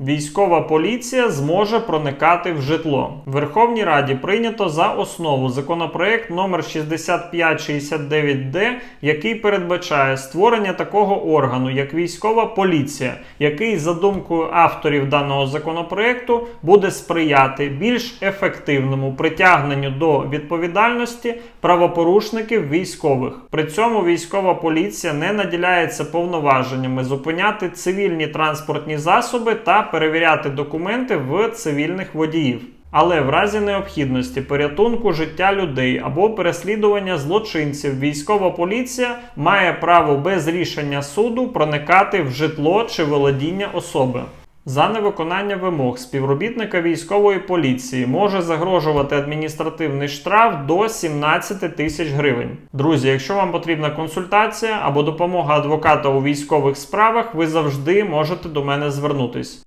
Військова поліція зможе проникати в житло. В Верховній Раді прийнято за основу законопроект номер 6569Д, який передбачає створення такого органу, як військова поліція, який, за думкою авторів даного законопроекту, буде сприяти більш ефективному притягненню до відповідальності правопорушників військових. При цьому військова поліція не наділяється повноваженнями зупиняти цивільні транспортні засоби та перевіряти документи в цивільних водіїв. Але в разі необхідності порятунку життя людей або переслідування злочинців, військова поліція має право без рішення суду проникати в житло чи володіння особи. За невиконання вимог співробітника військової поліції може загрожувати адміністративний штраф до 17 тисяч гривень. Друзі, якщо вам потрібна консультація або допомога адвоката у військових справах, ви завжди можете до мене звернутись.